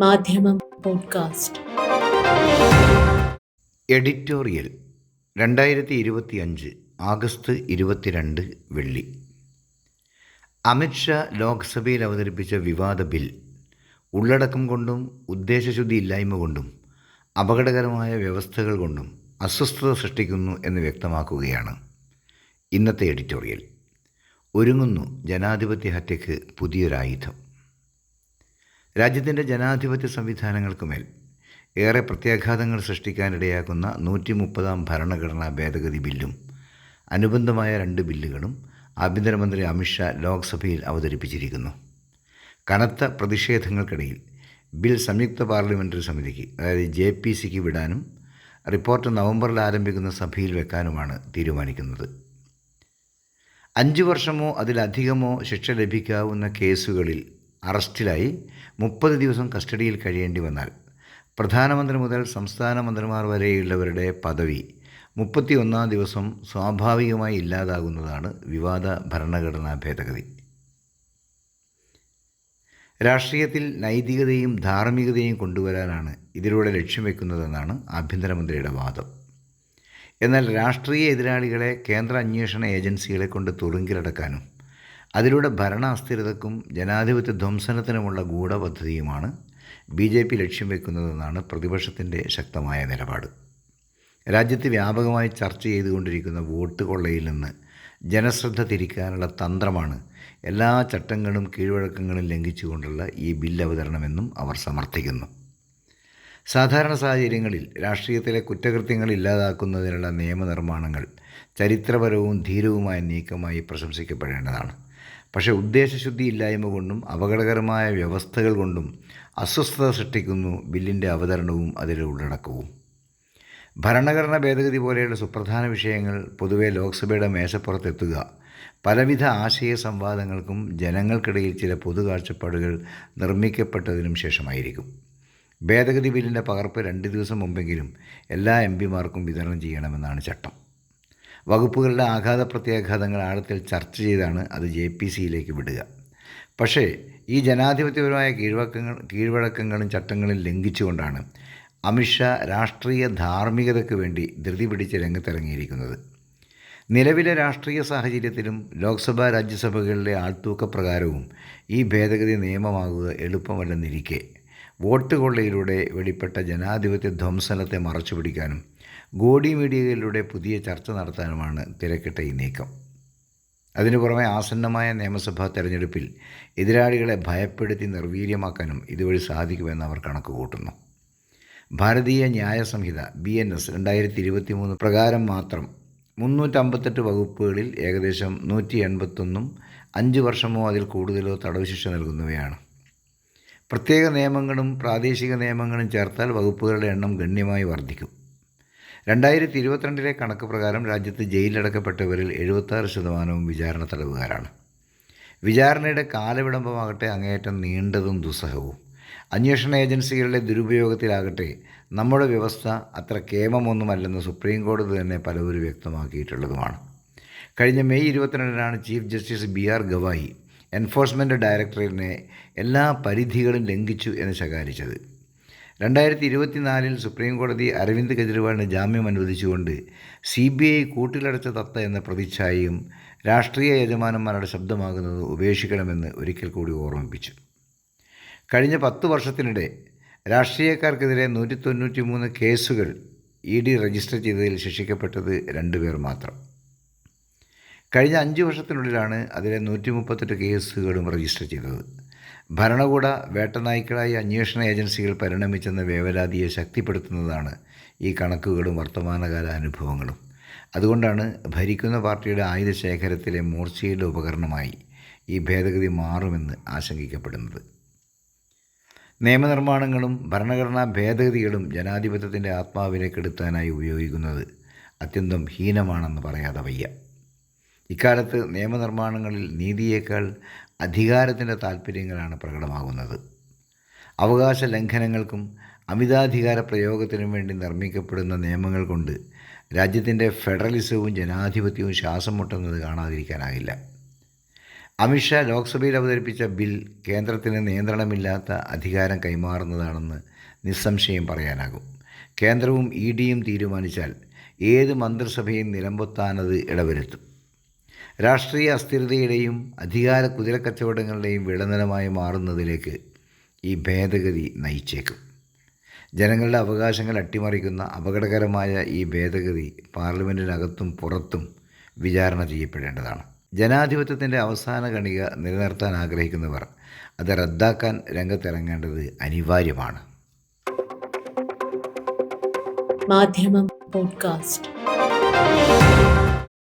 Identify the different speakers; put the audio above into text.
Speaker 1: മാധ്യമം podcast.
Speaker 2: Editorial രണ്ടായിരത്തി ഇരുപത്തി അഞ്ച് ആഗസ്റ്റ് ഇരുപത്തിരണ്ട് വെള്ളി. അമിത്ഷാ ലോക്സഭയിൽ അവതരിപ്പിച്ച വിവാദ ബിൽ ഉള്ളടക്കം കൊണ്ടും ഉദ്ദേശശുദ്ധി ഇല്ലായ്മ കൊണ്ടും അപകടകരമായ വ്യവസ്ഥകൾ കൊണ്ടും അസ്വസ്ഥത സൃഷ്ടിക്കുന്നു എന്ന് വ്യക്തമാക്കുകയാണ് ഇന്നത്തെ എഡിറ്റോറിയൽ. ഒരുങ്ങുന്നു ജനാധിപത്യ ഹത്യക്ക് പുതിയൊരായുധം. രാജ്യത്തിന്റെ ജനാധിപത്യ സംവിധാനങ്ങൾക്കുമേൽ ഏറെ പ്രത്യാഘാതങ്ങൾ സൃഷ്ടിക്കാനിടയാക്കുന്ന നൂറ്റി മുപ്പതാം ഭരണഘടനാ ഭേദഗതി ബില്ലും അനുബന്ധമായ രണ്ട് ബില്ലുകളും ആഭ്യന്തരമന്ത്രി അമിത്ഷാ ലോക്സഭയിൽ അവതരിപ്പിച്ചിരിക്കുന്നു. കനത്ത പ്രതിഷേധങ്ങൾക്കിടയിൽ ബിൽ സംയുക്ത പാർലമെന്ററി സമിതിക്ക് അതായത് ജെ പി സിക്ക് വിടാനും റിപ്പോർട്ട് നവംബറിൽ ആരംഭിക്കുന്ന സഭയിൽ വെക്കാനുമാണ് തീരുമാനിക്കുന്നത്. അഞ്ച് വർഷമോ അതിലധികമോ ശിക്ഷ ലഭിക്കാവുന്ന കേസുകളിൽ അറസ്റ്റിലായി മുപ്പത് ദിവസം കസ്റ്റഡിയിൽ കഴിയേണ്ടി വന്നാൽ പ്രധാനമന്ത്രി മുതൽ സംസ്ഥാന മന്ത്രിമാർ വരെയുള്ളവരുടെ പദവി മുപ്പത്തി ഒന്നാം ദിവസം സ്വാഭാവികമായി ഇല്ലാതാകുന്നതാണ് വിവാദ ഭരണഘടനാ ഭേദഗതി. രാഷ്ട്രീയത്തിൽ നൈതികതയും ധാർമ്മികതയും കൊണ്ടുവരാനാണ് ഇതിലൂടെ ലക്ഷ്യം വെക്കുന്നതെന്നാണ് ആഭ്യന്തരമന്ത്രിയുടെ വാദം. എന്നാൽ രാഷ്ട്രീയ എതിരാളികളെ കേന്ദ്ര അന്വേഷണ ഏജൻസികളെ കൊണ്ട് തുറുങ്കിലടക്കാനും അതിലൂടെ ഭരണ അസ്ഥിരതക്കും ജനാധിപത്യ ധ്വംസനത്തിനുമുള്ള ഗൂഢപദ്ധതിയുമാണ് ബി ജെ പി ലക്ഷ്യം വെക്കുന്നതെന്നാണ് പ്രതിപക്ഷത്തിന്റെ ശക്തമായ നിലപാട്. രാജ്യത്ത് വ്യാപകമായി ചർച്ച ചെയ്തുകൊണ്ടിരിക്കുന്ന വോട്ട് കൊള്ളയിൽ നിന്ന് ജനശ്രദ്ധ തിരിക്കാനുള്ള തന്ത്രമാണ് എല്ലാ ചട്ടങ്ങളും കീഴ്വഴക്കങ്ങളും ലംഘിച്ചുകൊണ്ടുള്ള ഈ ബിൽ അവതരണമെന്നും അവർ സമർത്ഥിക്കുന്നു. സാധാരണ സാഹചര്യങ്ങളിൽ രാഷ്ട്രീയത്തിലെ കുറ്റകൃത്യങ്ങൾ ഇല്ലാതാക്കുന്നതിനുള്ള നിയമനിർമ്മാണങ്ങൾ ചരിത്രപരവും ധീരവുമായ നീക്കമായി പ്രശംസിക്കപ്പെടേണ്ടതാണ്. പക്ഷേ ഉദ്ദേശശുദ്ധി ഇല്ലായ്മ കൊണ്ടും അപകടകരമായ വ്യവസ്ഥകൾ കൊണ്ടും അസ്വസ്ഥത സൃഷ്ടിക്കുന്നു ബില്ലിന്റെ അവതരണവും അതിലെ ഉള്ളടക്കവും. ഭരണഘടന ഭേദഗതി പോലെയുള്ള സുപ്രധാന വിഷയങ്ങൾ പൊതുവെ ലോക്സഭയുടെ മേശപ്പുറത്തെത്തുക പലവിധ ആശയ സംവാദങ്ങൾക്കും ജനങ്ങൾക്കിടയിൽ ചില പൊതു കാഴ്ചപ്പാടുകൾ നിർമ്മിക്കപ്പെട്ടതിനും ശേഷമായിരിക്കും. ഭേദഗതി ബില്ലിന്റെ പകർപ്പ് രണ്ട് ദിവസം മുമ്പെങ്കിലും എല്ലാ എം പിമാർക്കും വിതരണം ചെയ്യണമെന്നാണ് ചട്ടം. വകുപ്പുകളുടെ ആഘാത പ്രത്യാഘാതങ്ങൾ ആഴത്തിൽ ചർച്ച ചെയ്താണ് അത് ജെ പി സിയിലേക്ക് വിടുക. പക്ഷേ ഈ ജനാധിപത്യപരമായ കീഴ്വക്കങ്ങൾ കീഴ്വഴക്കങ്ങളും ചട്ടങ്ങളും ലംഘിച്ചുകൊണ്ടാണ് അമിത്ഷാ രാഷ്ട്രീയ ധാർമ്മികതയ്ക്ക് വേണ്ടി ധൃതി പിടിച്ച് രംഗത്തിറങ്ങിയിരിക്കുന്നത്. നിലവിലെ രാഷ്ട്രീയ സാഹചര്യത്തിലും ലോക്സഭാ രാജ്യസഭകളിലെ ആൾത്തൂക്ക പ്രകാരവും ഈ ഭേദഗതി നിയമമാകുക എളുപ്പമല്ലെന്നിരിക്കെ വോട്ട് കൊള്ളയിലൂടെ വെളിപ്പെട്ട ജനാധിപത്യ ധ്വംസനത്തെ മറച്ചുപിടിക്കാനും ഗോഡി മീഡിയയിലൂടെ പുതിയ ചർച്ച നടത്താനുമാണ് തിരക്കിട്ട ഈ നീക്കം. അതിനു പുറമെ ആസന്നമായ നിയമസഭാ തെരഞ്ഞെടുപ്പിൽ എതിരാളികളെ ഭയപ്പെടുത്തി നിർവീര്യമാക്കാനും ഇതുവഴി സാധിക്കുമെന്ന് അവർ കണക്ക് കൂട്ടുന്നു ഭാരതീയ ന്യായ സംഹിത ബി എൻ എസ് രണ്ടായിരത്തി ഇരുപത്തി മൂന്ന് പ്രകാരം മാത്രം മുന്നൂറ്റമ്പത്തെട്ട് വകുപ്പുകളിൽ ഏകദേശം നൂറ്റി എൺപത്തൊന്നും അഞ്ച് വർഷമോ അതിൽ കൂടുതലോ തടവ് ശിക്ഷ നൽകുന്നവയാണ്. പ്രത്യേക നിയമങ്ങളും പ്രാദേശിക നിയമങ്ങളും ചേർത്താൽ വകുപ്പുകളുടെ എണ്ണം ഗണ്യമായി വർദ്ധിക്കും. രണ്ടായിരത്തി ഇരുപത്തിരണ്ടിലെ കണക്ക് പ്രകാരം രാജ്യത്ത് ജയിലിലടക്കപ്പെട്ടവരിൽ എഴുപത്താറ് ശതമാനവും വിചാരണ തടവുകാരാണ്. വിചാരണയുടെ കാലവിളംബമാകട്ടെ അങ്ങേയറ്റം നീണ്ടതും ദുസ്സഹവും. അന്വേഷണ ഏജൻസികളുടെ ദുരുപയോഗത്തിലാകട്ടെ നമ്മുടെ വ്യവസ്ഥ അത്ര കേമമൊന്നുമല്ലെന്ന് സുപ്രീം കോടതി തന്നെ പലവരും വ്യക്തമാക്കിയിട്ടുള്ളതുമാണ്. കഴിഞ്ഞ May ഇരുപത്തിരണ്ടിനാണ് chief justice B R Gavai enforcement ഡയറക്ടറേറ്റിനെ എല്ലാ പരിധികളും ലംഘിച്ചു എന്ന് ശകാരിച്ചത്. രണ്ടായിരത്തി ഇരുപത്തിനാലിൽ സുപ്രീം കോടതി അരവിന്ദ് കെജ്രിവാളിന് ജാമ്യം അനുവദിച്ചുകൊണ്ട് സി ബി ഐ കൂട്ടിലടച്ച തത്ത എന്ന പ്രതിച്ഛായയും രാഷ്ട്രീയ യജമാനന്മാരുടെ ശബ്ദമാകുന്നത് ഉപേക്ഷിക്കണമെന്ന് ഒരിക്കൽ കൂടി ഓർമ്മിപ്പിച്ചു. കഴിഞ്ഞ പത്ത് വർഷത്തിനിടെ രാഷ്ട്രീയക്കാർക്കെതിരെ നൂറ്റി തൊണ്ണൂറ്റി മൂന്ന് കേസുകൾ ഇ ഡി രജിസ്റ്റർ ചെയ്തതിൽ ശിക്ഷിക്കപ്പെട്ടത് രണ്ടുപേർ മാത്രം. കഴിഞ്ഞ അഞ്ച് വർഷത്തിനുള്ളിലാണ് അതിലെ നൂറ്റി മുപ്പത്തെട്ട് കേസുകളും രജിസ്റ്റർ ചെയ്തത്. ഭരണകൂട വേട്ടനായ്ക്കളായി അന്വേഷണ ഏജൻസികൾ പരിണമിച്ചെന്ന വേവലാതിയെ ശക്തിപ്പെടുത്തുന്നതാണ് ഈ കണക്കുകളും വർത്തമാനകാല അനുഭവങ്ങളും. അതുകൊണ്ടാണ് ഭരിക്കുന്ന പാർട്ടിയുടെ ആയുധ ശേഖരത്തിലെ മൂർച്ചയുടെ ഉപകരണമായി ഈ ഭേദഗതി മാറുമെന്ന് ആശങ്കിക്കപ്പെടുന്നത് നിയമനിർമ്മാണങ്ങളും ഭരണഘടനാ ഭേദഗതികളും ജനാധിപത്യത്തിന്റെ ആത്മാവിനെ കെടുത്താനായി ഉപയോഗിക്കുന്നത് അത്യന്തം ഹീനമാണെന്ന് പറയാതെ വയ്യ. ഇക്കാലത്ത് നിയമനിർമ്മാണങ്ങളിൽ നീതിയേക്കാൾ അധികാരത്തിന്റെ താൽപ്പര്യങ്ങളാണ് പ്രകടമാകുന്നത്. അവകാശ ലംഘനങ്ങൾക്കും അമിതാധികാര പ്രയോഗത്തിനും വേണ്ടി നിർമ്മിക്കപ്പെടുന്ന നിയമങ്ങൾ കൊണ്ട് രാജ്യത്തിന്റെ ഫെഡറലിസവും ജനാധിപത്യവും ശ്വാസം മുട്ടുന്നത് കാണാതിരിക്കാനാകില്ല. അമിത്ഷാ ലോക്സഭയിൽ അവതരിപ്പിച്ച ബിൽ കേന്ദ്രത്തിന് നിയന്ത്രണമില്ലാത്ത അധികാരം കൈമാറുന്നതാണെന്ന് നിസ്സംശയം പറയാനാകും. കേന്ദ്രവും ഇ ഡിയും തീരുമാനിച്ചാൽ ഏത് മന്ത്രിസഭയും നിലമ്പൊത്താനത് ഇടവരുത്തും. രാഷ്ട്രീയ അസ്ഥിരതയുടെയും അധികാര കുതിരക്കച്ചവടങ്ങളുടെയും വിളനിലമായി മാറുന്നതിലേക്ക് ഈ ഭേദഗതി നയിച്ചേക്കും. ജനങ്ങളുടെ അവകാശങ്ങൾ അട്ടിമറിക്കുന്ന അപകടകരമായ ഈ ഭേദഗതി പാർലമെന്റിനകത്തും പുറത്തും വിചാരണ ചെയ്യപ്പെടേണ്ടതാണ്. ജനാധിപത്യത്തിന്റെ അവസാന കണിക നിലനിർത്താൻ ആഗ്രഹിക്കുന്നവർ അത് റദ്ദാക്കാൻ രംഗത്തിറങ്ങേണ്ടത് അനിവാര്യമാണ്.
Speaker 1: മാധ്യമം പോഡ്കാസ്റ്റ്.